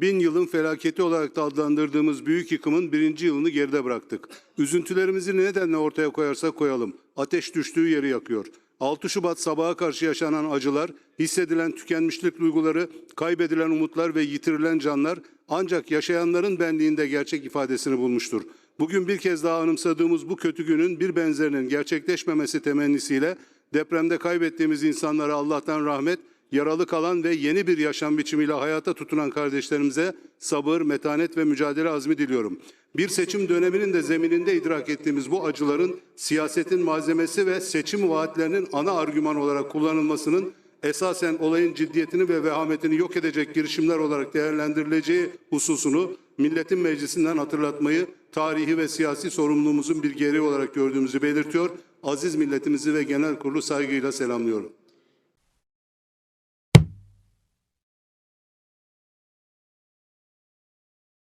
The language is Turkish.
bin yılın felaketi olarak da adlandırdığımız büyük yıkımın birinci yılını geride bıraktık. Üzüntülerimizi ne nedenle ortaya koyarsak koyalım. Ateş düştüğü yeri yakıyor. 6 Şubat sabaha karşı yaşanan acılar, hissedilen tükenmişlik duyguları, kaybedilen umutlar ve yitirilen canlar ancak yaşayanların benliğinde gerçek ifadesini bulmuştur. Bugün bir kez daha anımsadığımız bu kötü günün bir benzerinin gerçekleşmemesi temennisiyle depremde kaybettiğimiz insanlara Allah'tan rahmet, yaralı kalan ve yeni bir yaşam biçimiyle hayata tutunan kardeşlerimize sabır, metanet ve mücadele azmi diliyorum. Bir seçim döneminin de zemininde idrak ettiğimiz bu acıların siyasetin malzemesi ve seçim vaatlerinin ana argüman olarak kullanılmasının esasen olayın ciddiyetini ve vehametini yok edecek girişimler olarak değerlendirileceği hususunu milletin meclisinden hatırlatmayı tarihi ve siyasi sorumluluğumuzun bir gereği olarak gördüğümüzü belirtiyor. Aziz milletimizi ve genel kurulu saygıyla selamlıyorum.